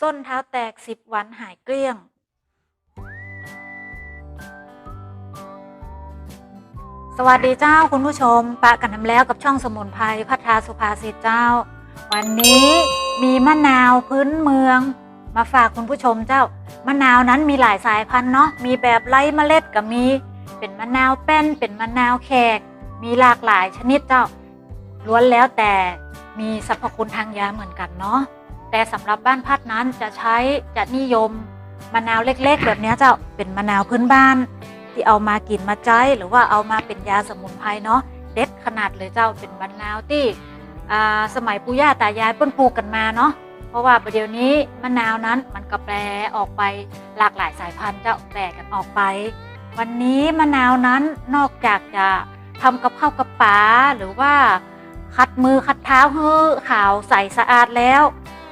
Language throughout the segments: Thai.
ส้นเท้าแตกสิบวันหายเกลี้ยง สวัสดีเจ้าคุณผู้ชม ปะกันทำแล้วกับช่องสมุนไพรพัฒนาสุภาษิตเจ้า วันนี้มีมะนาวพื้นเมือง มาฝากคุณผู้ชมเจ้ามะนาวนั้นมีหลายสายพันธุ์เนาะมีแบบไร้เมล็ดก็มี เป็นมะนาวแป้น เป็นมะนาวแขก มีหลากหลายชนิดเจ้าล้วนแล้วแต่มีสรรพคุณทางยาเหมือนกันเนาะ แต่สำหรับบ้านพัดนั้นจะใช้จะนิยมมะนาวเล็กๆ แบบนี้จ้าเป็นมะนาวพื้นบ้าน ที่เอามากินมาใจหรือว่าเอามาเป็นยาสมุนไพรเนาะเด็ดขนาดเลยเจ้าเป็นมะนาวที่สมัยปู่ย่าตายายเปิ้นปลูกกันมาเนาะเพราะว่าประเดี๋ยวนี้มะนาวนั้นมันก็แปรออกไปหลากหลายสายพันธุ์จ้าแปรกันออกไป วันนี้มะนาวนั้นนอกจากจะทำกับข้าวกับปลาหรือว่าคัดมือคัดเท้าให้ขาวใสสะอาดแล้ว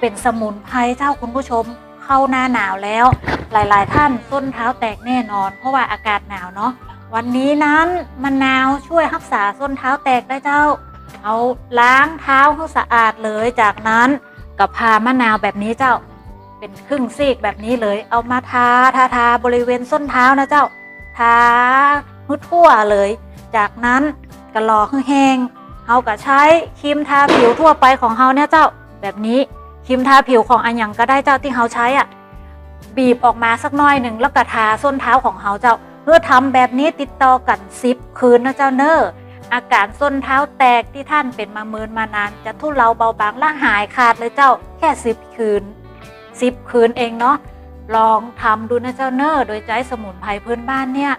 เป็นสมุนไพรเจ้าคุณผู้ชมเข้าหน้าหนาวแล้ว หลายๆ ท่านส้นเท้าแตกแน่นอน เพราะว่าอากาศหนาวเนาะวันนี้นั้นมะนาวช่วยรักษาส้นเท้าแตกได้เจ้า เอาล้างเท้าให้สะอาดเลยจากนั้นกับพามะนาวแบบนี้เจ้า เป็นครึ่งซีกแบบนี้เลย เอามาทาทาทาบริเวณส้นเท้านะเจ้าทาให้ทั่วเลย จากนั้นก็รอให้แห้งเฮาก็ใช้ครีมทาผิวทั่วไปของเฮาเนี่ยเจ้าแบบนี้ ครีมทาผิวของอันยังก็ได้เจ้าที่เฮาใช้อะบีบออกมาสักน้อยหนึ่งแล้วก็ทาส้นเท้าของเฮาเจ้าเพื่อทำแบบนี้ติดต่อกันซิบคืนนะเจ้าเนออาการส้นเท้าแตกที่ท่านเป็นมาเมินมานาน จะทุเลาเบาบางและหายขาดเลยเจ้าแค่สิบคืนสิบคืนเองเนาะลองทำดูนะเจ้าเนอโดยใจสมุนไพรพื้นบ้านเนี่ย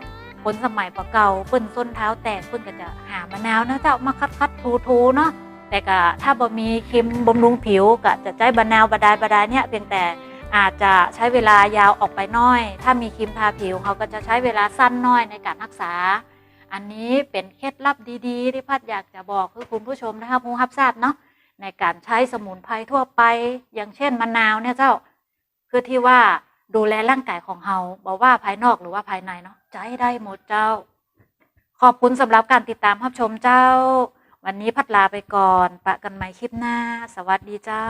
คนสมัยปะเก่าเปิ้นส้นเท้าแตกเปิ้นก็จะหามะนาวนะเจ้ามาคัดคัดทูทูเนาะ แต่ก็ถ้าบ่มีครีมบำรุงผิวก็จะใจบะนาวบะดายบะดายเนี่ยเพียงแต่อาจจะใช้เวลายาวออกไปน้อย ถ้ามีครีมทาผิวเขาก็จะใช้เวลาสั้นน้อยในการรักษา อันนี้เป็นเคล็ดลับดีๆ ที่พัดอยากจะบอกคือคุณผู้ชมนะคะผู้รับทราบเนาะในการใช้สมุนไพรทั่วไป อย่างเช่นมะนาวเนี่ยเจ้าเพื่อที่ว่าดูแลร่างกายของเราบอกว่าภายนอกหรือว่าภายในเนาะใจได้หมดเจ้า ขอบคุณสำหรับการติดตามรับชมเจ้า วันนี้พัดลาไปก่อน ปะกันใหม่คลิปหน้า สวัสดีเจ้า